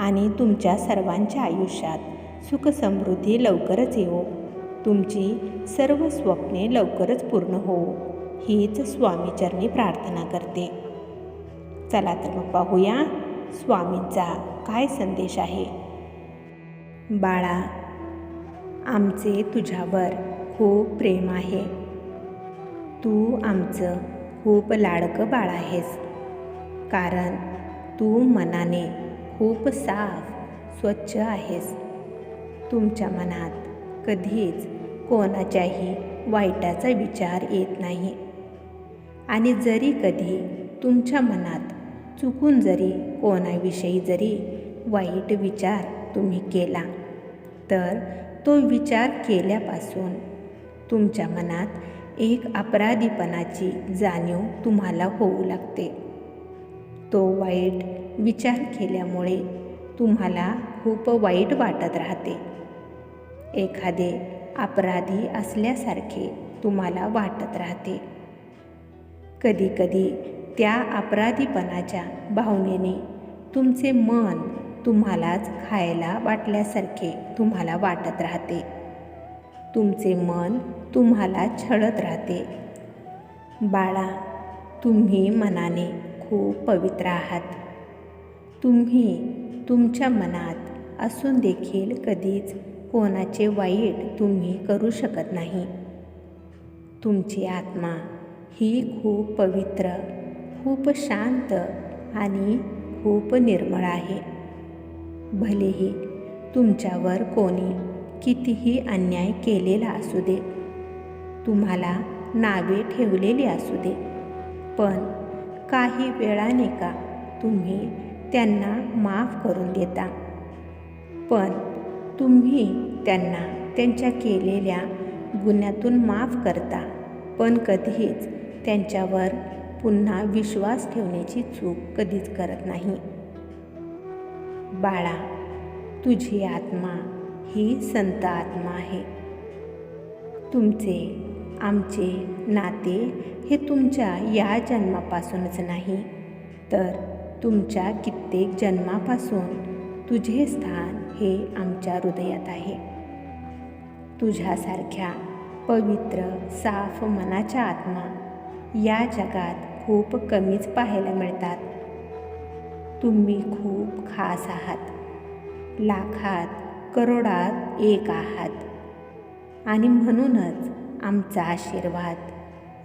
आणि तुमच्या सर्वांच्या आयुष्यात सुखसमृद्धी लवकरच येवो. तुमची सर्व स्वप्ने लवकरच पूर्ण होवो हीच स्वामीचरणी प्रार्थना करते. चला तर मग पाहूया स्वामींचा काय संदेश आहे. बाळा आमचे तुझ्यावर खूप प्रेम आहे. तू आमचं खूप लाडकं बाळ आहेस. कारण तू मनाने खूप साफ स्वच्छ आहेस. तुमच्या मनात कधीच कोणाच्याही वाईटाचा विचार येत नाही. आणि जरी कधी तुमच्या मनात चुकून जरी कोणाविषयी जरी वाईट विचार तुम्ही केला तर तो विचार केल्यापासून तुमच्या मनात एक अपराधीपणाची जाणीव तुम्हाला होऊ लागते. तो वाईट विचार केल्यामुळे तुम्हाला खूप वाईट वाटत राहते. एखादे अपराधी असल्यासारखे तुम्हाला वाटत राहते. कधीकधी त्या अपराधीपणाच्या भावनेने तुमचे मन तुम्हालाच खायला वाटल्यासारखे तुम्हाला वाटत राहते. तुमचे मन तुम्हाला छळत राहते. बाळा तुम्ही मनाने खूप पवित्र आहात. तुम्ही तुमच्या मनात असून देखील कधीच कोणाचे वाईट तुम्ही करू शकत नाही. तुमची आत्मा ही खूप पवित्र खूप शांत आणि खूप निर्मळ आहे. भलेही तुमच्यावर कोणी कितीही अन्याय केलेला असू दे तुम्हाला नावे ठेवलेली असू दे पण काही वेळाने का तुम्ही त्यांना माफ करून देता. पण तुम्ही त्यांना त्यांच्या केलेल्या गुन्ह्यातून माफ करता पण कधीच त्यांच्यावर पुन्हा विश्वास ठेवण्याची चूक कधीच करत नाही. बाळा तुझी आत्मा ही संत आत्मा आहे. तुमचे आमचे नाते हे तुमच्या या जन्मापासूनच नाही तर तुमच्या कित्येक जन्मापासून तुझे स्थान हे आमच्या हृदयात आहे. तुझ्यासारख्या पवित्र साफ मनाच्या आत्मा या जगात खूप कमीच पाहायला मिळतात. तुम्ही खूप खास आहात. लाखात करोडात एक आहात. आणि म्हणूनच आमचा आशीर्वाद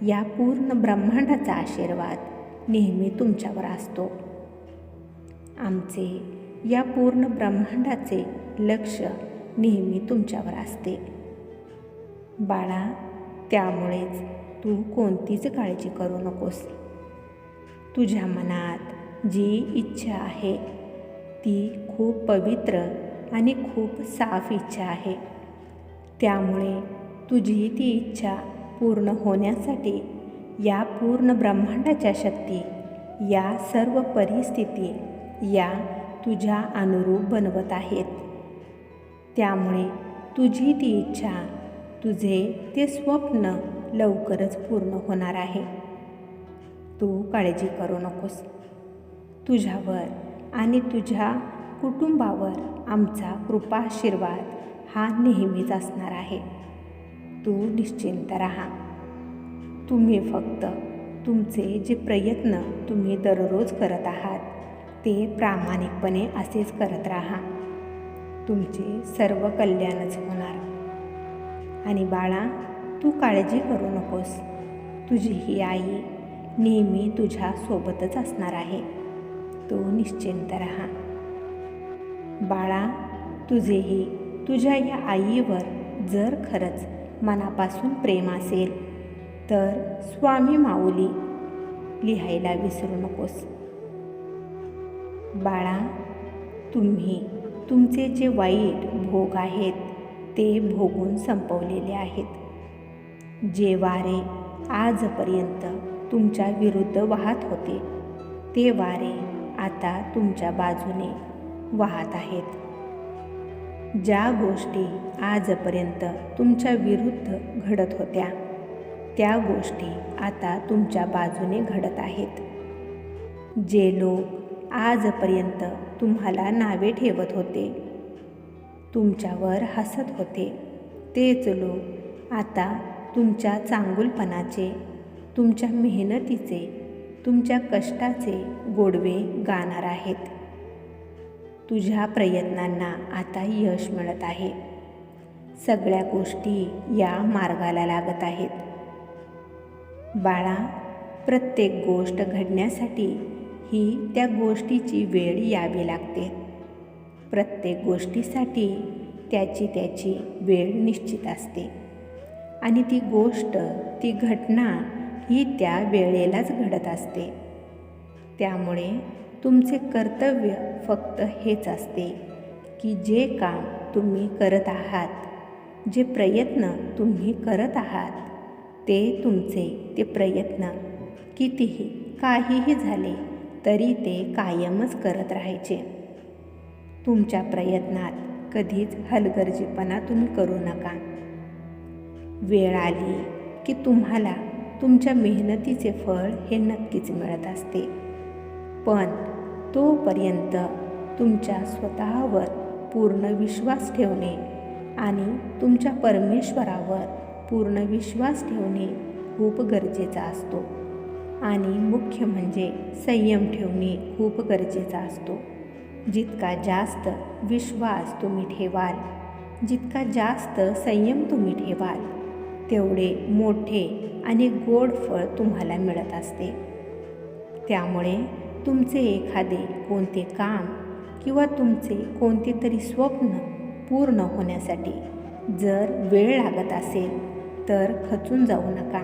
या पूर्ण ब्रह्मांडाचा आशीर्वाद नेहमी तुमच्यावर असतो. आमचे या पूर्ण ब्रह्मांडाचे लक्ष नेहमी तुमच्यावर असते. बाळा त्यामुळेच तू कोणतीच काळजी करू नकोस. तुझ्या मनात जी इच्छा आहे ती खूप पवित्र आणि खूप साफ इच्छा आहे. त्यामुळे तुझी ती इच्छा पूर्ण होण्यासाठी या पूर्ण ब्रह्मांडाच्या शक्ती या सर्व परिस्थिती या तुझ्या अनुरूप बनवत आहेत. त्यामुळे तुझी ती इच्छा तुझे ते स्वप्न लवकरच पूर्ण होणार आहे. तू काळजी करू नकोस. तुझ्यावर आणि तुझ्या कुटुंबावर आमचा कृपाशीर्वाद हा नेहमीच असणार आहे. तू निश्चिंत राहा. तुम्ही फक्त तुमचे जे प्रयत्न तुम्ही दररोज करत आहात ते प्रामाणिकपणे असेच करत राहा. तुमचे सर्व कल्याणच होणार. आणि बाळा तू काळजी करू नकोस. तुझी ही आई नेहमी तुझ्या सोबतच असणार आहे. तू निश्चिंत राहा. बाळा तुझेही तुझ्या या आईवर जर खरंच मनापासून प्रेम असेल तर स्वामी माऊली लिहायला विसरू नकोस. बाळा तुम्ही तुमचे जे वाईट भोग आहेत ते भोगून संपवलेले आहेत. जे वारे आजपर्यंत तुमच्या विरुद्ध वाहत होते ते वारे आता तुमच्या बाजूने वाहत आहेत. ज्या गोष्टी आजपर्यंत तुमच्या विरुद्ध घडत होत्या त्या गोष्टी आता तुमच्या बाजूने घडत आहेत. जे लोक आजपर्यंत तुम्हाला नावे ठेवत होते. तुमच्यावर हसत होते. तेच लोक आता तुमच्या चांगुलपणाचे तुमच्या मेहनतीचे तुमच्या कष्टाचे गोडवे गाणार आहेत. तुझ्या प्रयत्नांना आता यश मिळत आहे. सगळ्या गोष्टी या मार्गाला लागत आहेत. बाळा प्रत्येक गोष्ट घडण्यासाठी ही त्या गोष्टीची वेळ यावी लागते. प्रत्येक गोष्टीसाठी त्याची त्याची वेळ निश्चित असते. आणि ती गोष्ट ती घटना ही त्या वेळेलाच घडत असते. त्यामुळे तुमचे कर्तव्य फक्त हेच असते की जे काम तुम्ही करत आहात जे प्रयत्न तुम्ही करत आहात ते तुमचे ते प्रयत्न कितीही काहीही झाले तरी ते कायमच करत राहायचे. तुमच्या प्रयत्नात कधीच हलगर्जीपणा तुम्ही करू नका. वेळ आली की तुम्हाला तुमच्या मेहनतीचे फळ हे नक्कीच मिळत असते. पण तोपर्यंत तुमच्या स्वतःवर पूर्ण विश्वास ठेवणे आणि तुमच्या परमेश्वरावर पूर्ण विश्वास ठेवणे खूप गरजेचा असतो. आणि मुख्य म्हणजे संयम ठेवणे खूप गरजेचा असतो. जितका जास्त विश्वास तुम्ही ठेवाल जितका जास्त संयम तुम्ही ठेवाल तेवढे मोठे आणि गोड फळ तुम्हाला मिळत असते. त्यामुळे तुमचे एखादे कोणते काम किंवा तुमचे कोणते तरी स्वप्न पूर्ण होण्यासाठी जर वेळ लागत असेल तर खचून जाऊ नका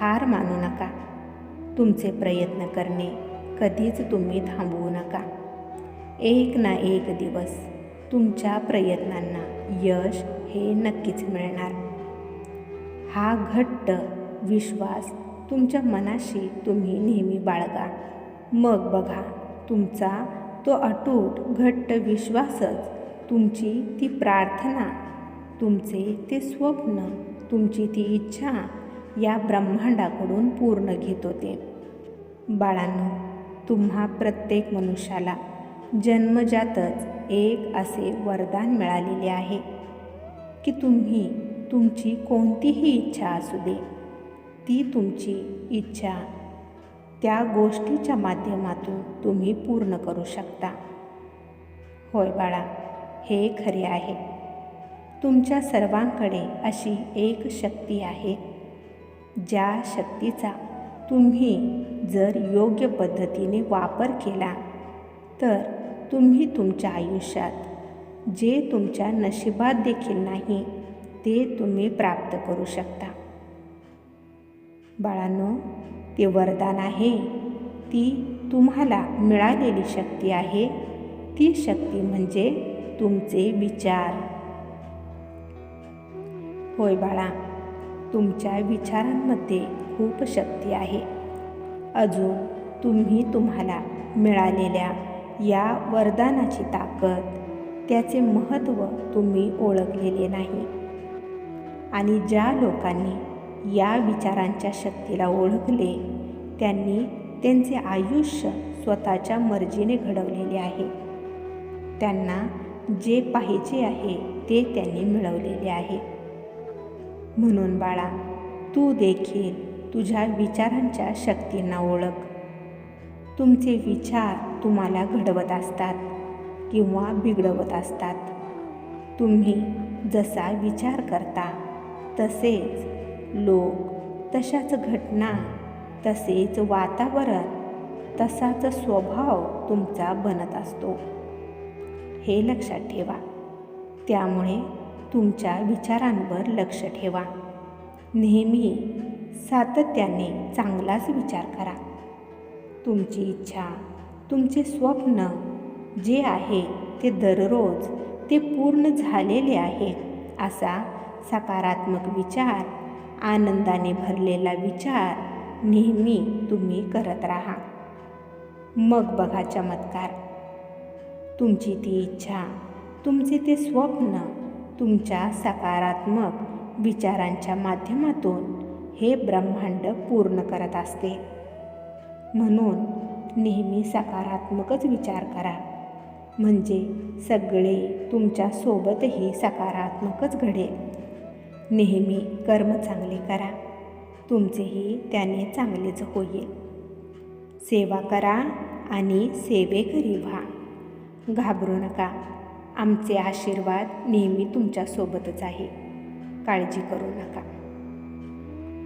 हार मानू नका. तुमचे प्रयत्न करणे कधीच तुम्ही थांबवू नका. एक ना एक दिवस तुमच्या प्रयत्नांना यश हे नक्कीच मिळणार. हा घट्ट विश्वास तुमच्या मनाशी तुम्ही नेहमी बाळगा. मग बघा तुमचा तो अटूट घट्ट विश्वासच तुमची ती प्रार्थना तुमचे ते स्वप्न तुमची ती इच्छा या ब्रह्मांडाकडून पूर्ण घेत होते. बाळांनो तुम्हा प्रत्येक मनुष्याला जन्मजातच एक असे वरदान मिळालेले आहे की तुम्ही तुमची कोणतीही इच्छा असू दे ती तुमची इच्छा त्या गोष्टीच्या माध्यमातून तुम्ही पूर्ण करू शकता. होय बाळा हे खरे आहे. तुमच्या सर्वांकडे अशी एक शक्ती आहे ज्या शक्तीचा तुम्ही जर योग्य पद्धतीने वापर केला तर तुम्ही तुमच्या आयुष्यात जे तुमच्या नशिबात देखील नाही ते तुम्ही प्राप्त करू शकता. बाळांनो ते वरदान आहे. ती तुम्हाला मिळालेली शक्ती आहे. ती शक्ती म्हणजे तुमचे विचार. होय बाळा तुमच्या विचारांमध्ये खूप शक्ती आहे. अजून तुम्ही तुम्हाला मिळालेल्या या वरदानाची ताकद त्याचे महत्त्व तुम्ही ओळखलेले नाही. आणि ज्या लोकांनी या विचारांच्या शक्तीला ओळखले त्यांनी त्यांचे आयुष्य स्वतःच्या मर्जीने घडवलेले आहे. त्यांना जे पाहिजे आहे ते त्यांनी मिळवलेले आहे. म्हणून बाळा तू देखील तुझ्या विचारांच्या शक्तींना ओळख. तुमचे विचार तुम्हाला घडवत असतात किंवा बिघडवत असतात. तुम्ही जसा विचार करता तसेच लोक तशाच घटना तसेच वातावरण तसाच स्वभाव तुमचा बनत असतो. हे लक्षात ठेवा. त्यामुळे तुमच्या विचारांवर लक्ष ठेवा. नेहमी सातत्याने चांगलाच विचार करा. तुमची इच्छा तुमचे स्वप्न जे आहे ते दररोज ते पूर्ण झालेले आहे असा सकारात्मक विचार आनंदाने भरलेला विचार नेहमी तुम्ही करत राहा. मग बघा चमत्कार. तुमची ती इच्छा तुमचे ते स्वप्न तुमच्या सकारात्मक विचारांच्या माध्यमातून हे ब्रह्मांड पूर्ण करत असते. म्हणून नेहमी सकारात्मकच विचार करा. म्हणजे सगळे तुमच्या सोबतही सकारात्मकच घडेल. नेहमी कर्म चांगले करा. तुमचेही त्याने चांगलेच होईल. सेवा करा आणि सेवेकरी व्हा. घाबरू नका. आमचे आशीर्वाद नेहमी तुमच्यासोबतच आहे. काळजी करू नका.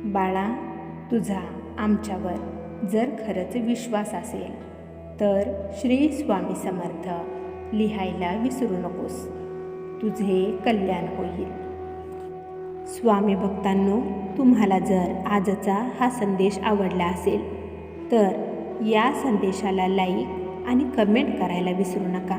बाळा तुझा आमच्यावर जर खरंच विश्वास असेल तर श्री स्वामी समर्थ लिहायला विसरू नकोस. तुझे कल्याण होईल. स्वामी भक्तांनो तुम्हाला जर आजचा हा संदेश आवडला असेल तर या संदेशाला लाईक आणि कमेंट करायला विसरू नका.